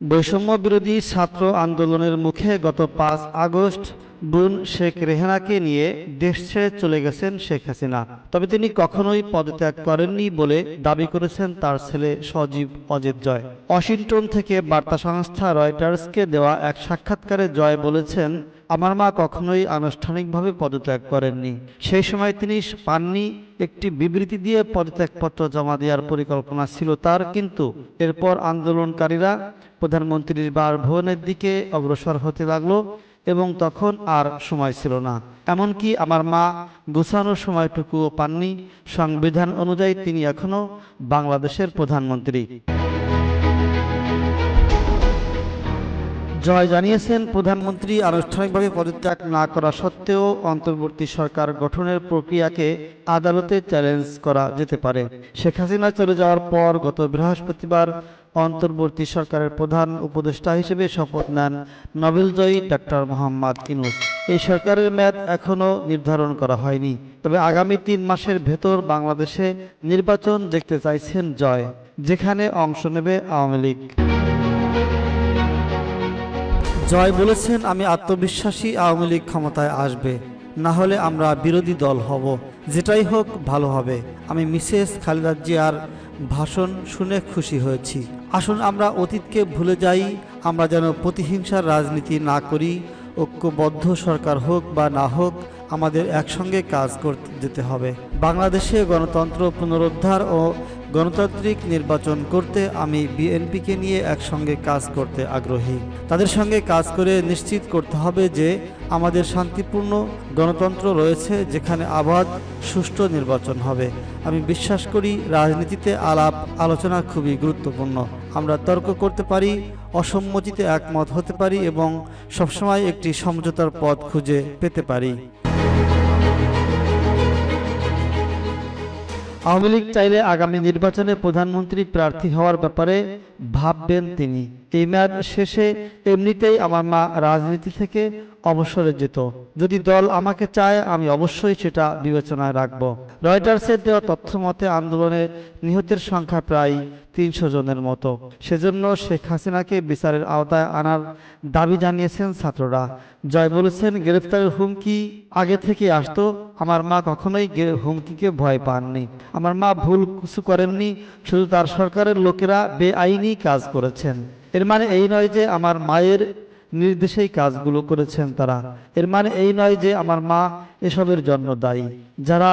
বৈষম্য বিরোধী ছাত্র আন্দোলনের মুখে গত পাঁচ আগস্ট বোন শেখ রেহানাকে নিয়ে দেশ ছেড়ে চলে গেছেন শেখ হাসিনা। তবে তিনি কখনোই পদত্যাগ করেননি বলে দাবি করেছেন তার ছেলে সজীব অজিত জয়। ওয়াশিংটন থেকে বার্তা সংস্থা রয়টার্সকে দেওয়া এক সাক্ষাৎকারে জয় বলেছেন, আমার মা কখনোই আনুষ্ঠানিকভাবে পদত্যাগ করেননি। সেই সময় তিনি পাননি, একটি বিবৃতি দিয়ে পদত্যাগপত্র জমা দেওয়ার পরিকল্পনা ছিল তার, কিন্তু এরপর আন্দোলনকারীরা প্রধানমন্ত্রীর বাসভবনের দিকে অগ্রসর হতে লাগল। এবং তখন আর সময় ছিল না। এমনকি আমার মা গুছানোর সময়টুকুও পাননি। সংবিধান অনুযায়ী তিনি এখনও বাংলাদেশের প্রধানমন্ত্রী। জয় জানিয়েছেন প্রধানমন্ত্রী, আনুষ্ঠানিকভাবে পদত্যাগ না করা সত্ত্বেও অন্তর্বর্তী সরকার গঠনের প্রক্রিয়াকে আদালতে চ্যালেঞ্জ করা যেতে পারে। শেখ হাসিনা চলে যাওয়ার পর গত বৃহস্পতিবার অন্তর্বর্তী সরকারের প্রধান উপদেষ্টা হিসেবে শপথ নেন নোবেলজয়ী ডাক্তার মোহাম্মদ ইনুস এই সরকারের মেয়াদ এখনও নির্ধারণ করা হয়নি। তবে আগামী তিন মাসের ভেতর বাংলাদেশে নির্বাচন দেখতে চাইছেন জয়, যেখানে অংশ নেবে আওয়ামী লীগ। জয় বলেছেন, আমি আত্মবিশ্বাসী আওয়ামী লীগ ক্ষমতায় আসবে। না হলে আমরা বিরোধী দল হব। যেটাই হোক, ভালো হবে। আমি মিসেস খালেদা জিয়ার ভাষণ শুনে খুশি হয়েছি। আসুন আমরা অতীতকে ভুলে যাই, আমরা যেন প্রতিহিংসার রাজনীতি না করি, ঐক্যবদ্ধ সরকার হোক বা না হোক, আমাদের একসঙ্গে কাজ করতে যেতে হবে। বাংলাদেশে গণতন্ত্র পুনরুদ্ধার ও গণতান্ত্রিক নির্বাচন করতে আমি বিএনপিকে নিয়ে একসঙ্গে কাজ করতে আগ্রহী। তাদের সঙ্গে কাজ করে নিশ্চিত করতে হবে যে আমাদের শান্তিপূর্ণ গণতন্ত্র রয়েছে, যেখানে আবাদ, সুষ্ঠু নির্বাচন হবে। আমি বিশ্বাস করি রাজনীতিতে আলাপ আলোচনা খুবই গুরুত্বপূর্ণ। আমরা তর্ক করতে পারি, অসম্মতিতে একমত হতে পারি এবং সবসময় একটি সমঝোতার পথ খুঁজে পেতে পারি। আওয়ামী লীগ চাইলে আগামী নির্বাচনে প্রধানমন্ত্রী প্রার্থী হওয়ার ব্যাপারে ভাববেন তিনি। এই মেয়াদ শেষে এমনিতেই আমার মা রাজনীতি থেকে অবসরে যেত। যদি দল আমাকে চায়, আমি অবশ্যই সেটা বিবেচনায় রাখব। রয়টার্সের দেওয়া তথ্য মতে, আন্দোলনে নিহতের সংখ্যা প্রায় তিনশো জনের মতো। সেজন্য শেখ হাসিনাকে বিচারের আওতায় আনার দাবি জানিয়েছেন ছাত্ররা। জয় বলেছেন গ্রেফতারের হুমকি আগে থেকে আসতো। আমার মা কখনোই হুমকিকে ভয় পাননি। আমার মা ভুল কিছু করেননি। শুধু তার সরকারের লোকেরা বেআইনি কাজ করেছেন। এর মানে এই নয় যে আমার মায়ের নির্দেশেই কাজগুলো করেছেন তারা। এর মানে এই নয় যে আমার মা এসবের জন্য দায়ী। যারা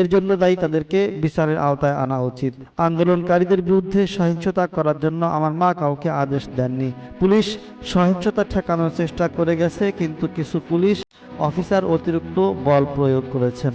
এর জন্য দায়ী তাদেরকে বিচারের আওতায় আনা উচিত। আন্দোলনকারীদের বিরুদ্ধে সহিংসতা করার জন্য আমার মা কাউকে আদেশ দেননি। পুলিশ সহিংসতা ঠেকানোর চেষ্টা করে গেছে, কিন্তু কিছু পুলিশ অফিসার অতিরিক্ত বল প্রয়োগ করেছেন।